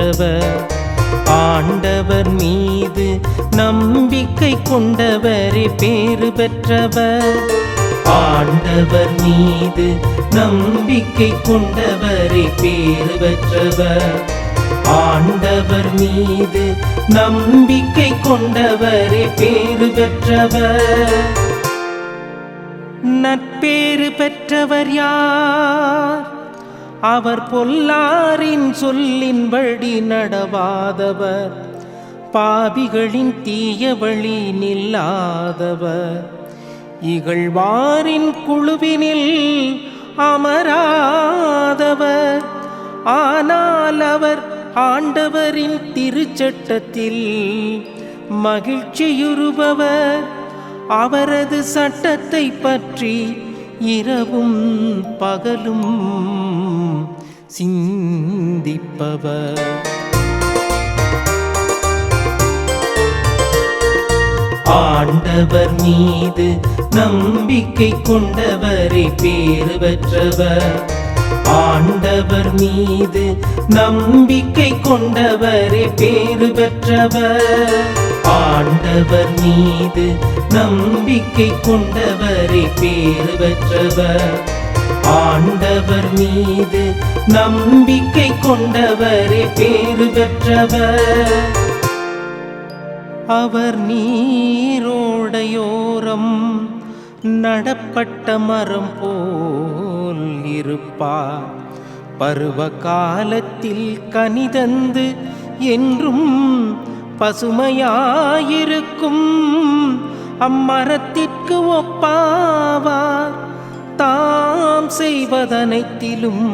போன்றவர் ஆண்டவர் மீது நம்பிக்கை கொண்டவரே பேறு பெற்றவர். ஆண்டவர் மீது நம்பிக்கை கொண்டவரே பேறு பெற்றவர். ஆண்டவர் மீது நம்பிக்கை கொண்டவரே பேறு பெற்றவர். நட்பேறு பெற்றவர் யார்? அவர் பொல்லாரின் சொல்லின்படி நடவாதவர். பாவிகளின் தீய வழி நில்லாதவர். இகழ்வாரின் குழுவினில் அமராதவர். ஆனால் அவர் ஆண்டவரின் திருச்சட்டத்தில் மகிழ்ச்சியுறுபவர். அவரது சட்டத்தை பற்றி இரவும் பகலும் சிந்திப்பவர். ஆண்டவர் மீது நம்பிக்கை கொண்டவரை பேறு பெற்றவர். ஆண்டவர் மீது நம்பிக்கை கொண்டவரே பேறு பெற்றவர். ஆண்டவர் மீது நம்பிக்கை கொண்டவரே பேறு பெற்றவர். ஆண்டவர் மீது நம்பிக்கை கொண்டவரே பேறு பெற்றவர். அவர் நீரோடையோரம் நடப்பட்ட மரம் போ போல் இருப்பார் பருவ காலத்தில் கனிதந்து என்றும் பசுமையாயிருக்கும். அம்மரத்திற்கு ஒப்பாவார் தாம் செய்வதனைத்திலும்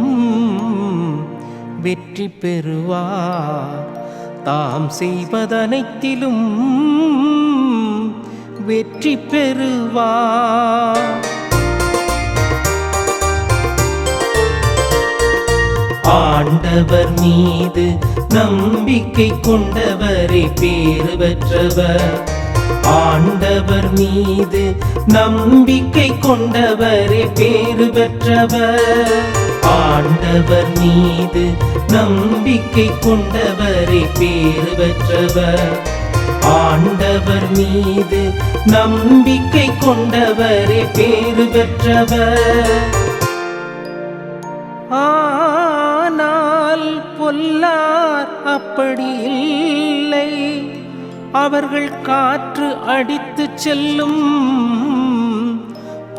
வெற்றி பெறுவார் தாம் செய்வதனைத்திலும் வெற்றி பெறுவார் ஆண்டவர் மீது நம்பிக்கை கொண்டவரை பேறு பெற்றவர். ஆண்டவர் மீது நம்பிக்கை கொண்டவரே பேறு பெற்றவர். ஆண்டவர் மீது நம்பிக்கை கொண்டவரே பேறு பெற்றவர். ஆண்டவர் மீது நம்பிக்கை கொண்டவரே பேறு பெற்றவர். சொல்லார் அப்படி இல்லை. அவர்கள் காற்று அடித்துச் செல்லும்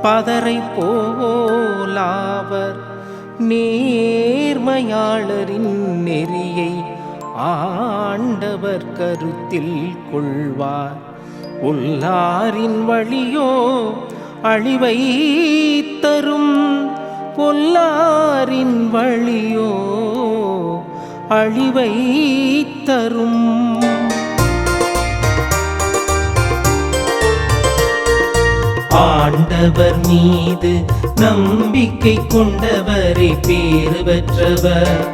பதரை போலாவர். நேர்மையாளரின் நெறியை ஆண்டவர் கருத்தில் கொள்வார். பொல்லாரின் வழியோ அழிவை தரும். பொல்லாரின் வழியோ அழிவை தரும். ஆண்டவர் மீது நம்பிக்கை கொண்டவரை பேறு பெற்றவர்.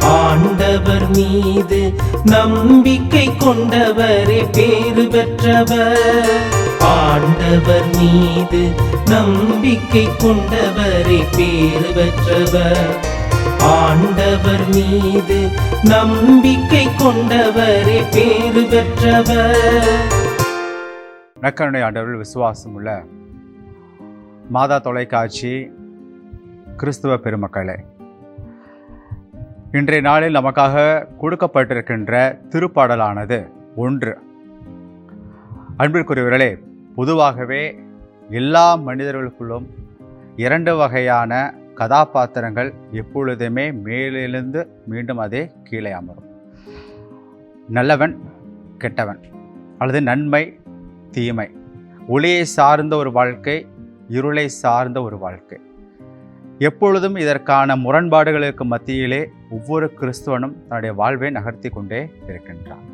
ஆண்டவர் மீது நம்பிக்கை கொண்டவரே பேறு பெற்றவர். ஆண்டவர் மீது நம்பிக்கை கொண்டவரே பேறு பெற்றவர். ஆண்டவர் மீது நம்பிக்கை கொண்டவரே பேறு பெற்றவர். நக்கருணை ஆண்டவர்கள் விசுவாசம் உள்ள மாதா தொலைக்காட்சி கிறிஸ்துவ பெருமக்களே இன்றைய நாளில் நமக்காக கொடுக்கப்பட்டிருக்கின்ற திருப்பாடலானது ஒன்று. அன்பிற்குரியவர்களே பொதுவாகவே எல்லா மனிதர்களுக்குள்ளும் இரண்டு வகையான கதாபாத்திரங்கள் எப்பொழுதுமே மேலிருந்து மீண்டும் அதே கீழே அமரும். நல்லவன் கெட்டவன் அல்லது நன்மை தீமை. ஒளியை சார்ந்த ஒரு வாழ்க்கை இருளை சார்ந்த ஒரு வாழ்க்கை. எப்பொழுதும் இதற்கான முரண்பாடுகளுக்கு மத்தியிலே ஒவ்வொரு கிறிஸ்துவனும் தன்னுடைய வாழ்வை நகர்த்தி கொண்டே இருக்கின்றான்.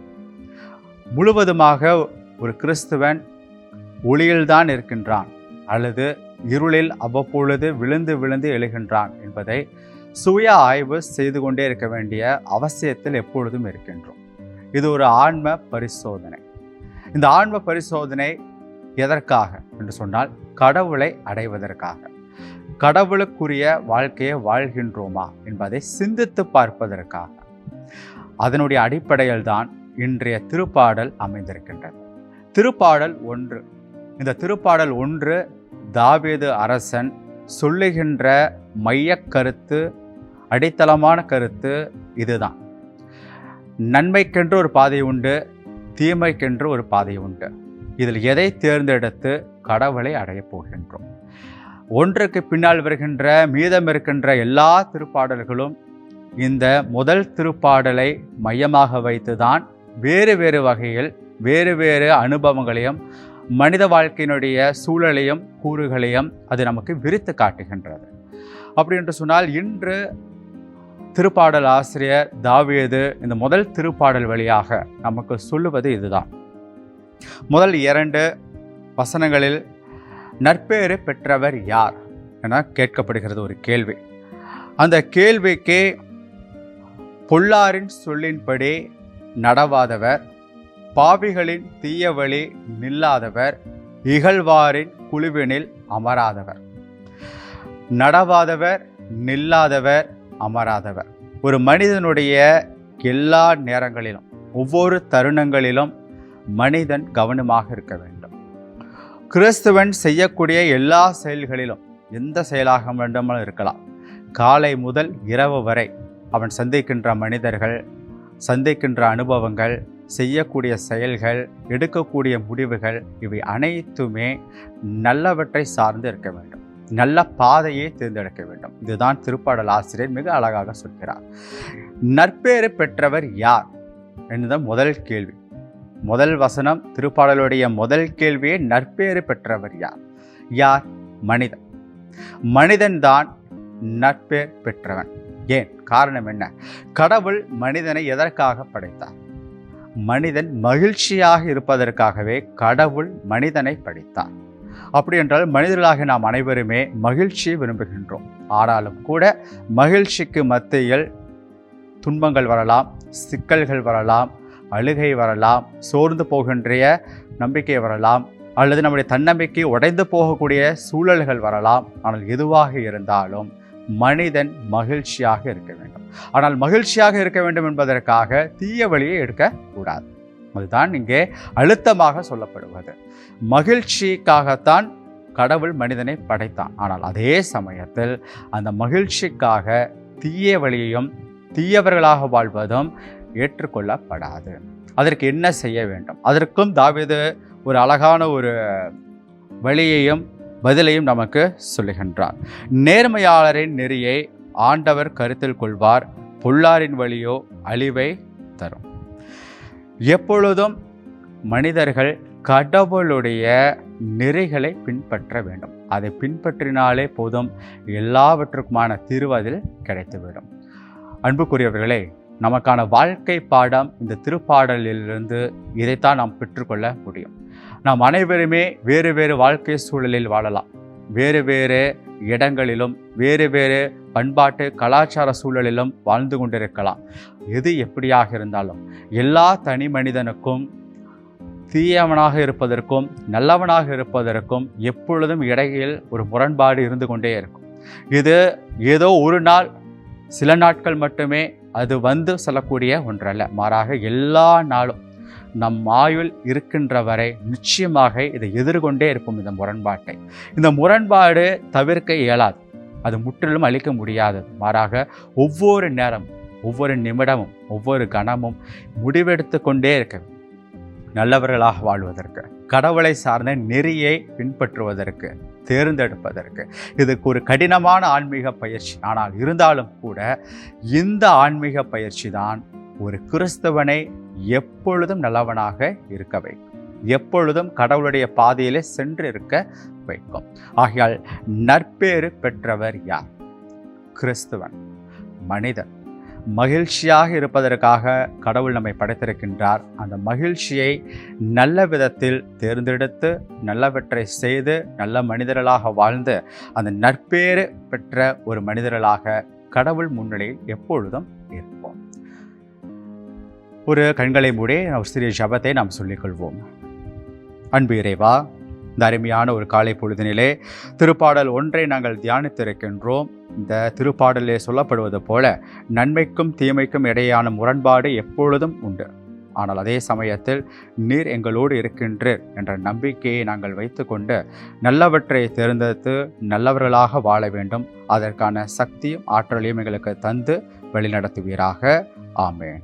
முழுவதுமாக ஒரு கிறிஸ்துவன் ஒளியில்தான் இருக்கின்றான் அல்லது இருளில் அவ்வப்பொழுது விழுந்து விழுந்து எழுகின்றான் என்பதை சுய ஆய்வு செய்து கொண்டே இருக்க வேண்டிய அவசியத்தில் எப்பொழுதும் இருக்கின்றோம். இது ஒரு ஆன்ம பரிசோதனை. இந்த ஆன்ம பரிசோதனை எதற்காக என்று சொன்னால் கடவுளை அடைவதற்காக. கடவுளுக்குரிய வாழ்க்கையை வாழ்கின்றோமா என்பதை சிந்தித்து பார்ப்பதற்காக. அதனுடைய அடிப்படையில் தான் இன்றைய திருப்பாடல் அமைந்திருக்கின்றது. திருப்பாடல் ஒன்று. இந்த திருப்பாடல் ஒன்று தாவேது அரசன் சொல்லுகின்ற மையக் கருத்து அடித்தளமான கருத்து இதுதான். நன்மைக்கென்று ஒரு பாதை உண்டு தீமைக்கென்று ஒரு பாதை உண்டு. இதில் எதை தேர்ந்தெடுத்து கடவுளை அடையப் போகின்றோம்? ஒன்றுக்கு பின்னால் வருகின்ற மீதம் இருக்கின்ற எல்லா திருப்பாடல்களும் இந்த முதல் திருப்பாடலை மையமாக வைத்துதான் வேறு வேறு வகையில் வேறு வேறு அனுபவங்களையும் மனித வாழ்க்கையினுடைய சூழலையும் கூறுகளையும் அது நமக்கு விரித்து காட்டுகின்றது. அப்படி என்று சொன்னால் இன்று திருப்பாடல் ஆசிரியர் தாவியது இந்த முதல் திருப்பாடல் வழியாக நமக்கு சொல்லுவது இதுதான். முதல் இரண்டு வசனங்களில் நற்பேறு பெற்றவர் யார்? என கேட்கப்படுகிறது ஒரு கேள்வி. அந்த கேள்விக்கு பொல்லாரின் சொல்லின்படி நடவாதவர் பாவிகளின் தீய வழி நில்லாதவர் இகழ்வாரின் குழுவினில் அமராதவர். நடவாதவர் நில்லாதவர் அமராதவர். ஒரு மனிதனுடைய எல்லா நேரங்களிலும் ஒவ்வொரு தருணங்களிலும் மனிதன் கவனமாக இருக்க வேண்டும். கிறிஸ்துவன் செய்யக்கூடிய எல்லா செயல்களிலும் எந்த செயலாக வேண்டுமானும் இருக்கலாம். காலை முதல் இரவு வரை அவன் சந்திக்கின்ற மனிதர்கள் சந்திக்கின்ற அனுபவங்கள் செய்யக்கூடிய செயல்கள் எடுக்கக்கூடிய முடிவுகள் இவை அனைத்துமே நல்லவற்றை சார்ந்து இருக்க வேண்டும். நல்ல பாதையை தேர்ந்தெடுக்க வேண்டும். இதுதான் திருப்பாடல் ஆசிரியர் மிக அழகாக சொல்கிறார். நற்பேறு பெற்றவர் யார்? என்பது முதல் கேள்வி. முதல் வசனம் திருப்பாடலுடைய முதல் கேள்வியே நற்பேறு பெற்றவர் யார்? யார்? மனிதன். மனிதன்தான் நற்பேர் பெற்றவன். ஏன்? காரணம் என்ன? கடவுள் மனிதனை எதற்காக படைத்தார்? மனிதன் மகிழ்ச்சியாக இருப்பதற்காகவே கடவுள் மனிதனை படைத்தார் அப்படி என்றால் மனிதர்களாக நாம் அனைவருமே மகிழ்ச்சியை விரும்புகின்றோம். ஆனாலும் கூட மகிழ்ச்சிக்கு மத்தியில் துன்பங்கள் வரலாம் சிக்கல்கள் வரலாம் அழுகை வரலாம் சோர்ந்து போகின்ற நம்பிக்கை வரலாம் அல்லது நம்முடைய தன்னம்பிக்கை உடைந்து போகக்கூடிய சூழல்கள் வரலாம். ஆனால் எதுவாக இருந்தாலும் மனிதன் மகிழ்ச்சியாக இருக்க வேண்டும். ஆனால் மகிழ்ச்சியாக இருக்க வேண்டும் என்பதற்காக தீய வழியை எடுக்கக்கூடாது அதுதான் இங்கே அழுத்தமாக சொல்லப்படுவது. மகிழ்ச்சிக்காகத்தான் கடவுள் மனிதனை படைத்தான். ஆனால் அதே சமயத்தில் அந்த மகிழ்ச்சிக்காக தீய வழியையும் தீயவர்களாக வாழ்வதும் ஏற்றுக்கொள்ளப்படாது. அதற்கு என்ன செய்ய வேண்டும்? அதற்கும் தாவிது ஒரு அழகான ஒரு வழியையும் பதிலையும் நமக்கு சொல்லுகின்றார். நேர்மையாளரின் நெறியை ஆண்டவர் கருத்தில் கொள்வார் பொல்லாரின் வழியோ அழிவை தரும். எப்பொழுதும் மனிதர்கள் கடவுளுடைய நெறிகளை பின்பற்ற வேண்டும். அதை பின்பற்றினாலே போதும் எல்லாவற்றுக்குமான தீர்வு அதில் கிடைத்துவிடும். அன்புக்குரியவர்களே நமக்கான வாழ்க்கை பாடம் இந்த திருப்பாடலிலிருந்து இதைத்தான் நாம் பெற்றுக்கொள்ள முடியும். நாம் அனைவருமே வேறு வேறு வாழ்க்கை சூழலில் வாழலாம். வேறு வேறு இடங்களிலும் வேறு வேறு பண்பாட்டு கலாச்சார சூழலிலும் வாழ்ந்து கொண்டிருக்கலாம். எது எப்படியாக இருந்தாலும் எல்லா தனி மனிதனுக்கும் தீயவனாக இருப்பதற்கும் நல்லவனாக இருப்பதற்கும் எப்பொழுதும் இடையில் ஒரு முரண்பாடு இருந்து கொண்டே இருக்கும். இது ஏதோ ஒரு நாள் சில நாட்கள் மட்டுமே அது வந்து சொல்லக்கூடிய ஒன்றல்ல. மாறாக எல்லா நாளும் நம் ஆயுள் இருக்கின்ற வரை நிச்சயமாக இதை எதிர்கொண்டே இருப்போம் இந்த முரண்பாட்டை. இந்த முரண்பாடு தவிர்க்க இயலாது. அது முற்றிலும் அழிக்க முடியாது மாறாக ஒவ்வொரு நேரம் ஒவ்வொரு நிமிடமும் ஒவ்வொரு கணமும் முடிவெடுத்து கொண்டே இருக்க நல்லவர்களாக வாழ்வதற்கு கடவுளை சார்ந்த நெறியை பின்பற்றுவதற்கு தேர்ந்தெடுப்பதற்கு. இதுக்கு ஒரு கடினமான ஆன்மீக பயிற்சி. ஆனால் இருந்தாலும் கூட இந்த ஆன்மீக பயிற்சி தான் ஒரு கிறிஸ்தவனை எப்பொழுதும் நல்லவனாக இருக்க வைக்கும். எப்பொழுதும் கடவுளுடைய பாதையிலே சென்று இருக்க வைக்கும். ஆகையால் நற்பேறு பெற்றவர் யார்? கிறிஸ்துவன். மனிதன். மகிழ்ச்சியாக இருப்பதற்காக கடவுள் நம்மை படைத்திருக்கின்றார். அந்த மகிழ்ச்சியை நல்ல விதத்தில் தேர்ந்தெடுத்து நல்லவற்றை செய்து நல்ல மனிதர்களாக வாழ்ந்து அந்த நற்பேறு பெற்ற ஒரு மனிதர்களாக கடவுள் முன்னிலையில் எப்பொழுதும் இருப்போம். ஒரு கண்களை மூடி ஒரு சிறிய ஜபத்தை நாம் சொல்லிக்கொள்வோம். அன்பு இறைவா இந்த அருமையான ஒரு காலை பொழுதினிலே திருப்பாடல் ஒன்றை நாங்கள் தியானித்திருக்கின்றோம். இந்த திருப்பாடலே சொல்லப்படுவது போல நன்மைக்கும் தீமைக்கும் இடையான முரண்பாடு எப்பொழுதும் உண்டு. ஆனால் அதே சமயத்தில் நீர் எங்களோடு இருக்கின்றீர் என்ற நம்பிக்கையை நாங்கள் வைத்துக்கொண்டு நல்லவற்றை தேர்ந்தெடுத்து நல்லவர்களாக வாழ வேண்டும். அதற்கான சக்தியும் ஆற்றலையும் எங்களுக்கு தந்து வழிநடத்துவீராக. ஆமேன்.